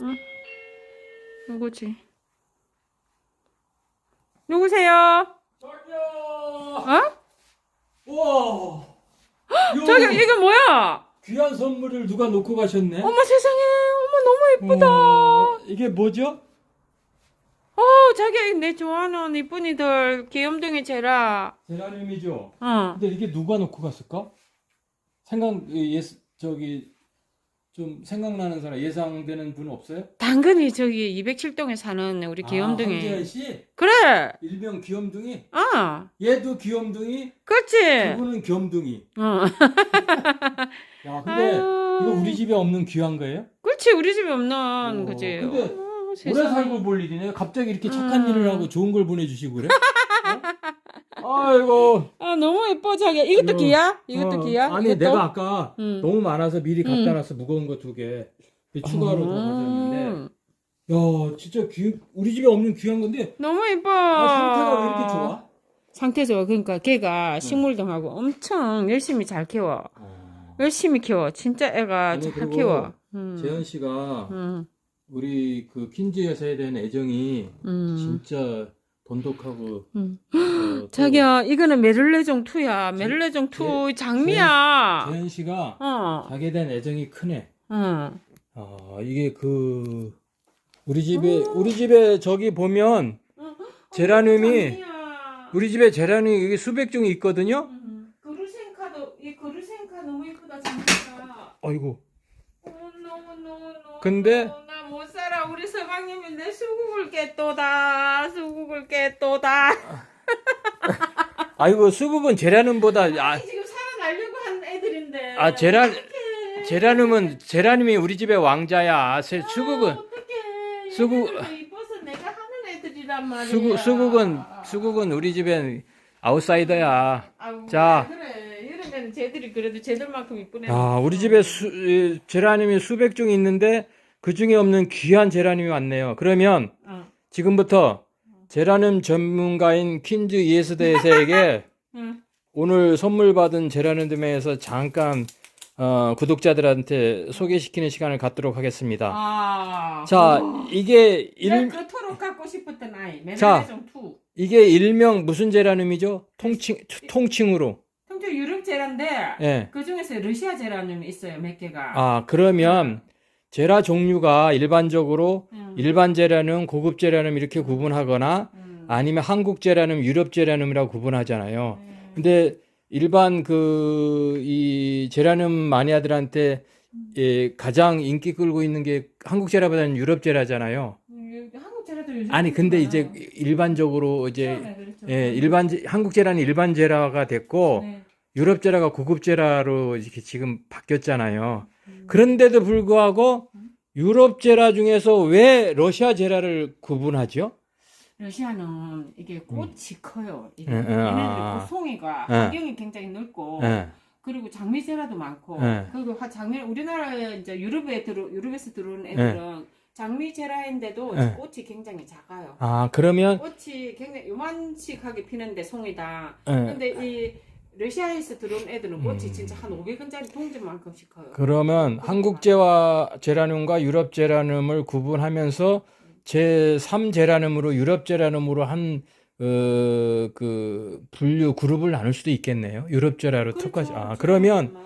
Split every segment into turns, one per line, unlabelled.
응. 누구지? 누구세요?
저기요.
어?
와.
저기 이게 뭐야?
귀한 선물을 누가 놓고 가셨네.
어머 세상에, 어머 너무 예쁘다.
어, 이게 뭐죠?
어, 자기 내 좋아하는 이쁜이들 귀염둥이 제라.
제라늄이죠.
어.
근데 이게 누가 놓고 갔을까? 생각 예 저기 좀 생각나는 사람 예상되는 분 없어요?
당근이 저기 207동에 사는 우리 귀염둥이.
아, 황재현 씨
그래.
일명 귀염둥이.
어.
얘도 귀염둥이.
그렇지.
그분은 귀염둥이.
어.
야 근데
아유.
이거 우리 집에 없는 귀한 거예요?
그렇지. 우리 집에 없는
어,
그지.
근데
어,
오래
세상에.
살고 볼 일이네. 갑자기 이렇게 착한
음.
일을 하고 좋은 걸 보내주시고 그래? 어? 아이고.
아 너무 예뻐 자기. 이것도 기야? 이것도
어,
기야?
아니
이것도?
내가 아까
음.
너무 많아서 미리 갖다
음.
놨어 무거운 거 두 개. 추가로 더 가져왔는데.
음.
야 진짜 귀 우리 집에 없는 귀한 건데
너무 예뻐.
아, 상태가 왜 이렇게 좋아?
상태 좋아. 그러니까 걔가 식물등하고 엄청 열심히 잘 키워. 열심히 키워. 진짜 애가
아니,
잘
그리고
키워. 음.
재현 씨가
음.
우리 그 퀸즈 여사에 대한 애정이
음.
진짜 돈독하고
음.
어, 또
자기야, 이거는 메를레종 2야. 메를레종 2 장미야.
재현 씨가
어.
자기에 대한 애정이 크네.
어.
아 이게 그 우리 집에 우리 집에 저기 보면 제라늄이
장미야.
우리 집에 제라늄이 이게 수백 종이 있거든요.
음. 그루센카도 이 그루센카 너무 예쁘다 장미가.
아이고
어.
근데-.
서방님이 내 수국을 깨또다. 수국을 깨또다.
아이고 수국은 제라늄보다 아,
아니, 지금 살아나려고 한 애들인데.
아 제라
어떡해.
제라늄은 제라늄이 우리 집의 왕자야. 세- 수국은
아, 어떡해.
수국-
얘네들도 이뻐서 내가 하는 애들이란 말이야.
수국 수국은 수국은 우리 집엔 아웃사이더야.
아우,
자.
그래. 이러면 쟤들이 그래도 쟤들만큼 이쁜 애.
야 우리 집에 수, 이, 제라늄이 수백 종 있는데 그 중에 없는 귀한 제라늄이 왔네요. 그러면
어.
지금부터 제라늄 전문가인 퀸즈 이에스데에게
응.
오늘 선물 받은 제라늄에 잠깐 어, 구독자들한테 소개시키는 시간을 갖도록 하겠습니다.
아.
자, 이게
내가
일
그토록 갖고 싶었던 아이.
자.
메르네종 2.
이게 일명 무슨 제라늄이죠? 통칭 통칭으로.
통째 유럽 제라인데
예.
그 중에서 러시아 제라늄이 있어요 몇 개가.
아, 그러면 제라 종류가 일반적으로
음.
일반 제라늄, 고급 제라늄 이렇게 구분하거나
음.
아니면 한국 제라늄, 유럽 제라늄이라고 구분하잖아요.
음.
근데 일반 그 이 제라늄 마니아들한테 예, 가장 인기 끌고 있는 게 한국 제라보다는 유럽 제라잖아요.
음, 한국 제라도 요즘
아니 근데
많아요.
이제 일반적으로 이제
처음에 그랬죠.
예, 일반 제- 한국 제라는 일반 제라가 됐고
네.
유럽 제라가 고급 제라로 이렇게 지금 바뀌었잖아요.
음.
그런데도 불구하고 유럽 제라 중에서 왜 러시아 제라를 구분하죠?
러시아는 이게 꽃이 커요. 이게
예, 예,
얘네들
아.
꽃송이가
예.
환경이 굉장히 넓고
예.
그리고 장미 제라도 많고
예.
그리고 화- 장미 우리나라에 이제 유럽에 들어 유럽에서 들어온 애들은 장미 제라인데도
예.
꽃이 굉장히 작아요.
아 그러면
꽃이 굉장히 요만씩하게 피는데 송이다.
예.
근데 이 러시아에서 들어온 애들은 꽃이
음.
진짜 한 500원짜리 동전만큼씩 커요.
그러면 한국 제와 제라늄과 유럽 제라늄을 구분하면서 제3 제라늄으로 유럽 제라늄으로 한 어, 그 분류 그룹을 나눌 수도 있겠네요. 유럽 제라로
그렇죠.
특화시. 아 그러면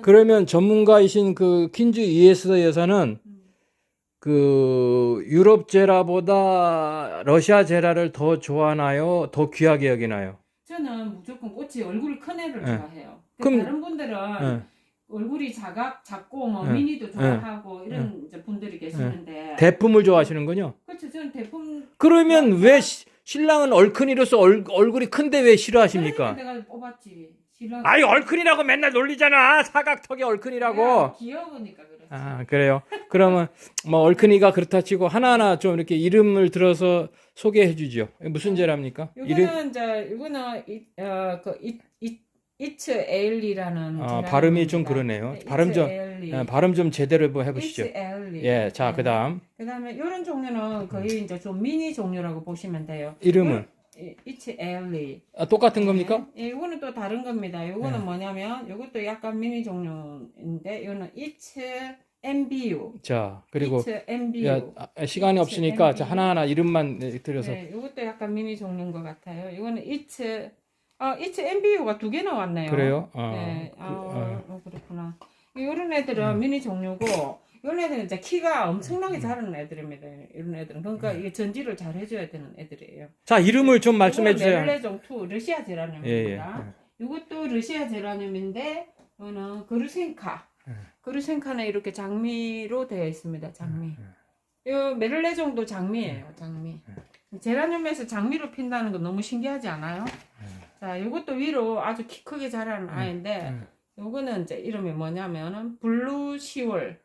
그러면 전문가이신 그 퀸즈 이에스 여사는
음.
그 유럽 제라보다 러시아 제라를 더 좋아하나요? 더 귀하게 여기나요?
저는 무조건 꽃이 얼굴이 큰 애를
예.
좋아해요.
그럼-
다른 분들은
예.
얼굴이 작아 작고 뭐
예.
미니도 좋아하고 이런 이제 분들이
예.
계시는데
대품을 좋아하시는군요.
그렇죠. 저는 대품
그러면 왜 시- 신랑은 얼큰이로서 얼, 얼굴이 큰데 왜 싫어하십니까?
그러니까 내가 뽑았지. 싫어.
아이 얼큰이라고 맨날 놀리잖아. 사각턱에 얼큰이라고.
귀여우니까 그렇지.
아 그래요. 그러면 뭐 얼큰이가 그렇다 치고 하나하나 좀 이렇게 이름을 들어서 소개해 주죠. 무슨 제랍니까? 이름
이거는 이제 이거는 이, 어, 그 이, 이, 이츠 에일리라는
아, 발음이 좀 그러네요. 발음 좀 예, 발음 좀 제대로 한번 해보시죠.
이츠 에일리.
예, 자 그다음
그다음에 이런 종류는 거의 이제 좀 미니 종류라고 보시면 돼요.
이름은
이- 이츠 에일리.
아, 똑같은 겁니까?
네, 이거는 또 다른 겁니다. 이거는
네.
뭐냐면 이것도 약간 미니 종류인데 이거는 이츠 MBU.
자, 그리고
MBU.
야, 아, 시간이
이츠
없으니까
MBU.
자, 하나하나 이름만 네, 드려서
네, 이것도 약간 미니 종류인 것 같아요. 이거는 이츠, 아, 이츠 MBU가 두 개 나 왔네요.
그래요? 어,
네,
그,
아,
어.
어, 그렇구나. 이런 애들은 미니 종류고, 이런 애들은 이제 키가 엄청나게 자라는 애들입니다. 이런 애들은. 그러니까 이게 전지를 잘 해줘야 되는 애들이에요.
자, 이름을 좀 말씀해 주세요.
메를레종 2 러시아
예, 예.
제라늄입니다. 이것도 러시아 제라늄인데, 이거는 그르센카.
예.
그르센카는 이렇게 장미로 되어 있습니다. 장미.
예,
이 메를레종도 장미예요. 장미. 제라늄에서 장미로 핀다는 건 너무 신기하지 않아요? 자, 이것도 위로 아주 키 크게 자라는 아이인데, 요거는 이제 이름이 뭐냐면은 블루 시월.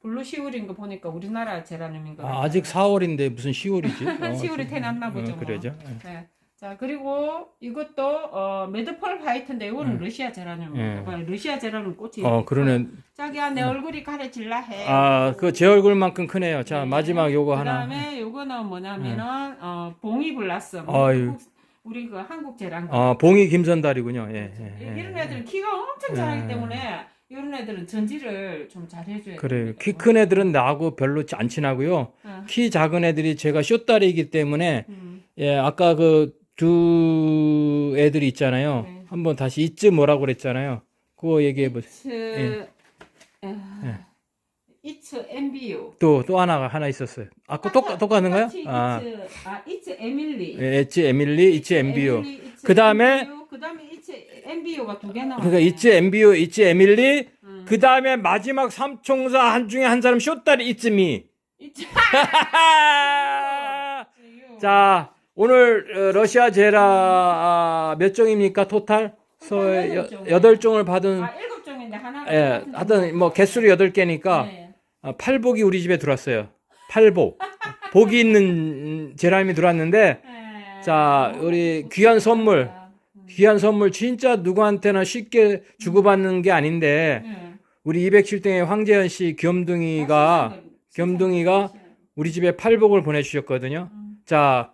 블루 시월인 거 보니까 우리나라 제라늄인 거.
아, 아직 4월인데 무슨 10월이지? 어,
10월이 태어났나 보죠, 뭐.
그러죠.
네. 자, 그리고 이것도 어 매드펄 화이트인데 이거는 러시아 제라늄이에요.
예.
봐요, 러시아 제라늄 꽃이.
어, 그러네.
자기야 내 얼굴이 가려질라 해.
아, 그 제 얼굴만큼 크네요. 자,
네.
마지막 요거 하나.
그다음에 요거는 뭐냐면은 어 봉이 블라썸.
아유.
우리 그 한국 제랑.
아, 봉이 김선달이군요. 예, 예, 예.
이런 애들은 키가 엄청 작기
예.
때문에 이런 애들은 전지를 좀 잘 해줘야
그래요. 키 큰 애들은 나하고 별로 안 친하고요.
어.
키 작은 애들이 제가 쇼다리이기 때문에
음.
예, 아까 그 두 애들이 있잖아요.
네.
한번 다시 이쯤 뭐라고 그랬잖아요. 그거 얘기해 보세요.
이츠
예.
아, 이츠 MBU.
또 또 하나가 하나 있었어요. 아까 똑 똑같은가요?
똑같이
아,
이츠 아 이츠 에밀리.
예, 이츠 에밀리, 이츠 엠비오.
에밀리, 이츠
그다음에
MBU, 그다음에 이츠 MBU가 두 개 나와.
그러니까 이츠 엠비오, 이츠 에밀리.
음.
그 다음에 마지막 삼총사 한 중에 한 사람 쇼다리 이츠미.
이츠
자, 오늘 어, 러시아 제라 아, 몇 종입니까? 토탈? 여,
여덟 종.
종을 받은
아 일곱 종인데 하나.
예, 하여튼 뭐 개수로 여덟 개니까
네.
아, 팔복이 우리 집에 들어왔어요. 팔복. 복이 있는 제라님이 들어왔는데
네.
자, 우리 귀한 선물. 귀한 선물 진짜 누구한테나 쉽게 주고받는 게 아닌데
네.
우리 207등의 황재현 씨 겸둥이가 겸둥이가 우리 집에 팔복을 보내 주셨거든요.
음.
자,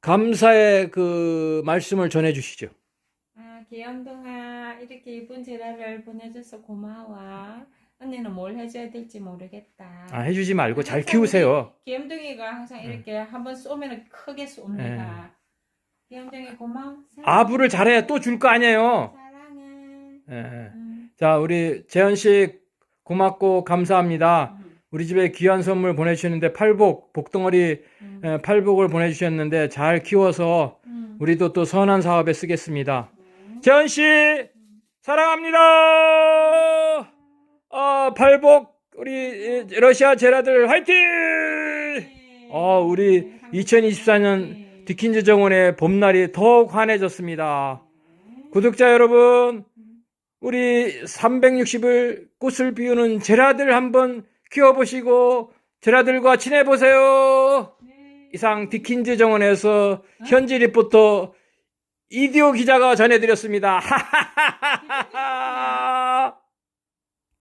감사의 그 말씀을 전해 주시죠.
아, 귀염둥아, 이렇게 이쁜 제라를 보내줘서 고마워. 언니는 뭘 해줘야 될지 모르겠다.
아, 해주지 말고 잘
항상
키우세요.
우리 귀염둥이가 항상 이렇게 한번 쏘면 크게 쏩니다. 귀염둥이 고마워. 사랑해.
아부를 잘해 또줄 거 아니에요.
사랑해.
예, 자, 우리 재현 씨 고맙고 감사합니다.
음,
우리 집에 귀한 선물 보내주셨는데 팔복, 복덩어리
음,
예, 팔복을 보내주셨는데 잘 키워서
음.
우리도 또 선한 사업에 쓰겠습니다.
음.
재현 씨 사랑합니다. 어, 팔복 우리 예, 러시아 제라들 화이팅! 어, 우리 2024년 디킨즈 정원의 봄날이 더욱 환해졌습니다. 구독자 여러분, 우리 360을 꽃을 피우는 제라들 한번 키워보시고 제라들과 친해보세요.
네.
이상 디킨즈 정원에서 현지 리포터 이디오 기자가 전해드렸습니다.